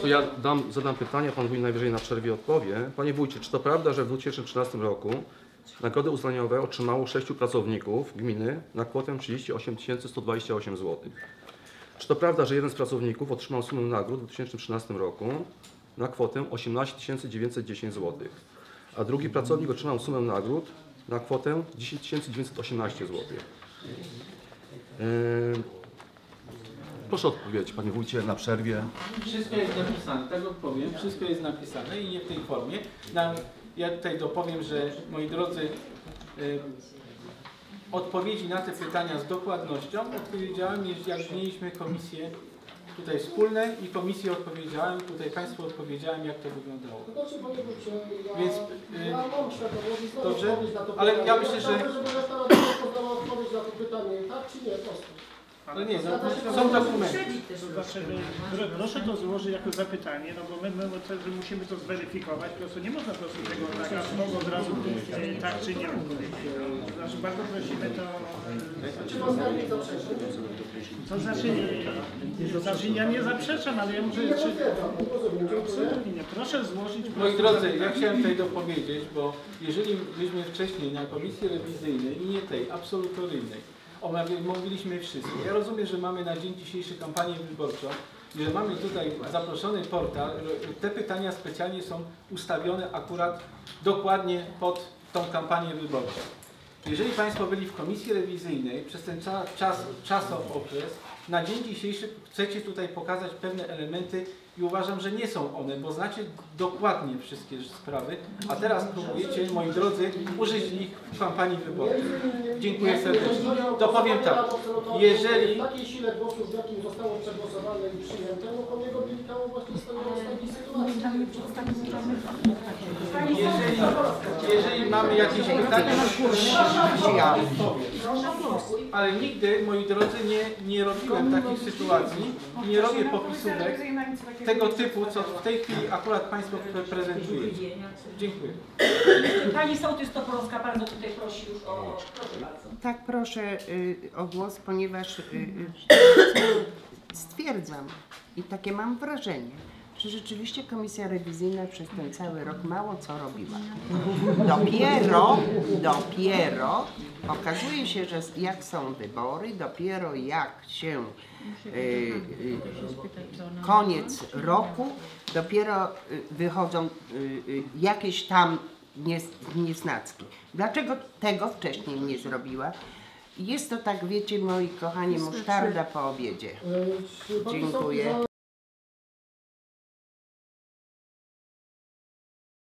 To ja dam, zadam pytanie, pan wójt najwyżej na przerwie odpowie. Panie wójcie, czy to prawda, że w 2013 roku nagrody uznaniowe otrzymało sześciu pracowników gminy na kwotę 38 128 zł? Czy to prawda, że jeden z pracowników otrzymał sumę nagród w 2013 roku na kwotę 18 910 zł, a drugi pracownik otrzymał sumę nagród na kwotę 10 918 zł? Yy, Proszę odpowiedzieć, panie wójcie, na przerwie. Wszystko jest napisane, tak odpowiem, wszystko jest napisane i nie w tej formie. Na, ja tutaj dopowiem, że moi drodzy, y, odpowiedzi na te pytania z dokładnością odpowiedziałem, jak mieliśmy komisje tutaj wspólne i komisję odpowiedziałem, tutaj Państwu odpowiedziałem, jak to wyglądało. Znaczy, Więc, y, dobrze, odpowiedź na to ale ja myślę, że- odpowiedź na to pytanie, tak czy nie, prosto. No nie, no, są dokumenty. To znaczy, pro- proszę to złożyć jako zapytanie, no bo my, my musimy to zweryfikować, po prostu nie można po prostu tego tak od razu e, tak czy nie odpowiedzieć. To znaczy bardzo prosimy to... To znaczy, to znaczy ja nie zaprzeczam, ale ja muszę... Czy, absolutnie nie. Proszę złożyć... Moi drodzy, ja chciałem tutaj dopowiedzieć, bo jeżeli myśmy wcześniej na komisji rewizyjnej i nie tej, absolutoryjnej, omawiali- mówiliśmy wszystko. Ja rozumiem, że mamy na dzień dzisiejszy kampanię wyborczą i że mamy tutaj zaproszony portal. Te pytania specjalnie są ustawione akurat dokładnie pod tą kampanię wyborczą. Jeżeli Państwo byli w komisji rewizyjnej przez ten cza- czas, czasokres, na dzień dzisiejszy chcecie tutaj pokazać pewne elementy i uważam, że nie są one, bo znacie dokładnie wszystkie sprawy, a teraz próbujecie, moi drodzy, użyć ich w kampanii wyborczej. Dziękuję serdecznie. To powiem tak, jeżeli- W takiej sile głosów, w jakim zostało przegłosowane i przyjęte, no to niego wynikało właśnie z tego z takiej sytuacji. Jeżeli, jeżeli mamy jakieś pytania, ale nigdy, moi drodzy, nie, nie robiłem takich sytuacji i nie robię popisówek tego typu, co w tej chwili akurat Państwo pre- prezentujecie. Dziękuję. Pani sołtys Toporowska bardzo tutaj prosi już o... Proszę bardzo. Tak, proszę y, o głos, ponieważ y, y, stwierdzam i takie mam wrażenie, że rzeczywiście komisja rewizyjna przez ten cały rok mało co robiła. Dopiero, dopiero okazuje się, że jak są wybory, dopiero jak się y, y, koniec roku, dopiero y, wychodzą y, jakieś tam nies- niesnacki. Dlaczego tego wcześniej nie zrobiła? Jest to tak, wiecie, moi kochani, musztarda po obiedzie. Czy pan Dziękuję.